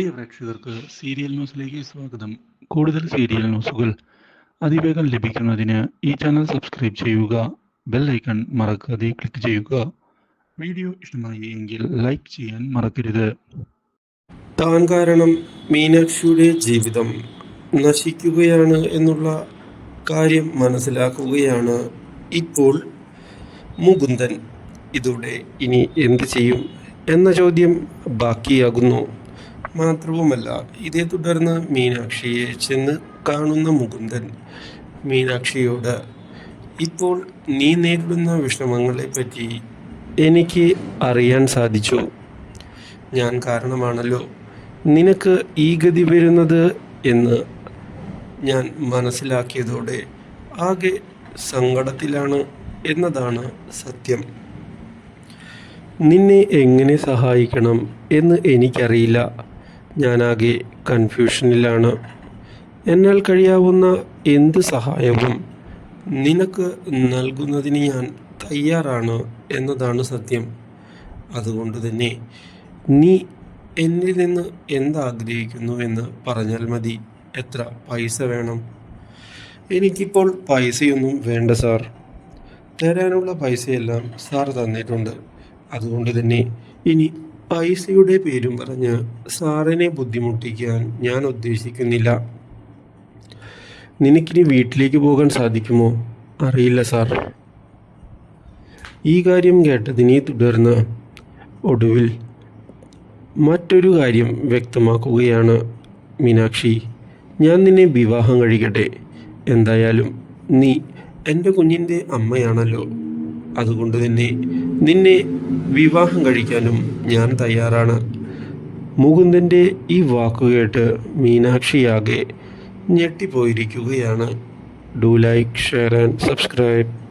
പ്രിയ പ്രേക്ഷകർക്ക് സീരിയൽ ന്യൂസിലേക്ക് സ്വാഗതം. കൂടുതൽ സീരിയൽ ന്യൂസുകൾ അതിവേഗം ലഭിക്കുന്നതിന് ഈ ചാനൽ സബ്സ്ക്രൈബ് ചെയ്യുക ബെൽ ഐക്കൺ മറക്കാതെ ക്ലിക്ക് ചെയ്യുക. വീഡിയോ ഇഷ്ടമായി എങ്കിൽ ലൈക്ക് ചെയ്യാൻ മറക്കരുത്. താൻ കാരണം മീനാക്ഷിയുടെ ജീവിതം നശിക്കുകയാണ് എന്നുള്ള കാര്യം മനസ്സിലാക്കുകയാണ് ഇപ്പോൾ മുകുന്ദൻ. ഇതോടെ ഇനി എന്ത് ചെയ്യും എന്ന ചോദ്യം ബാക്കിയാകുന്നു. മാത്രവുമല്ല ഇതേ തുടർന്ന് മീനാക്ഷിയെ ചെന്ന് കാണുന്ന മുകുന്ദൻ മീനാക്ഷിയോട് ഇപ്പോൾ നീ നേരിടുന്ന വിഷമങ്ങളെ പറ്റി എനിക്ക് അറിയാൻ സാധിച്ചു. ഞാൻ കാരണമാണല്ലോ. നിനക്ക് ഈ ഗതി വരുന്നത് എന്ന് ഞാൻ മനസ്സിലാക്കിയതോടെ ആകെ സങ്കടത്തിലാണ് എന്നതാണ് സത്യം. നിന്നെ എങ്ങനെ സഹായിക്കണം എന്ന് എനിക്കറിയില്ല. ഞാനാകെ കൺഫ്യൂഷനിലാണ് എന്നാൽ കഴിയാവുന്ന എന്ത് സഹായവും നിനക്ക് നൽകുന്നതിന് ഞാൻ തയ്യാറാണ് എന്നതാണ് സത്യം. അതുകൊണ്ട് തന്നെ നീ എന്നിൽ നിന്ന് എന്താഗ്രഹിക്കുന്നു എന്ന് പറഞ്ഞാൽ മതി. എത്ര പൈസ വേണം? എനിക്കിപ്പോൾ പൈസയൊന്നും വേണ്ട സാർ. തരാനുള്ള പൈസയെല്ലാം സാർ തന്നിട്ടുണ്ട്. അതുകൊണ്ട് തന്നെ ഇനി പൈസയുടെ പേരും പറഞ്ഞ് സാറിനെ ബുദ്ധിമുട്ടിക്കാൻ ഞാൻ ഉദ്ദേശിക്കുന്നില്ല. നിനക്കിനി വീട്ടിലേക്ക് പോകാൻ സാധിക്കുമോ? അറിയില്ല സാർ. ഈ കാര്യം കേട്ടതിനെ തുടർന്ന് ഒടുവിൽ മറ്റൊരു കാര്യം വ്യക്തമാക്കുകയാണ്. മീനാക്ഷി ഞാൻ നിന്നെ വിവാഹം കഴിക്കട്ടെ. എന്തായാലും നീ എന്റെ കുഞ്ഞിന്റെ അമ്മയാണല്ലോ. അതുകൊണ്ട് തന്നെ നിന്നെ വിവാഹം കഴിക്കാനും ഞാൻ തയ്യാറാണ്. മുകുന്ദന്റെ ഈ വാക്കുകേട്ട് മീനാക്ഷിയാകെ ഞെട്ടിപ്പോയിരിക്കുകയാണ്. Do like share and subscribe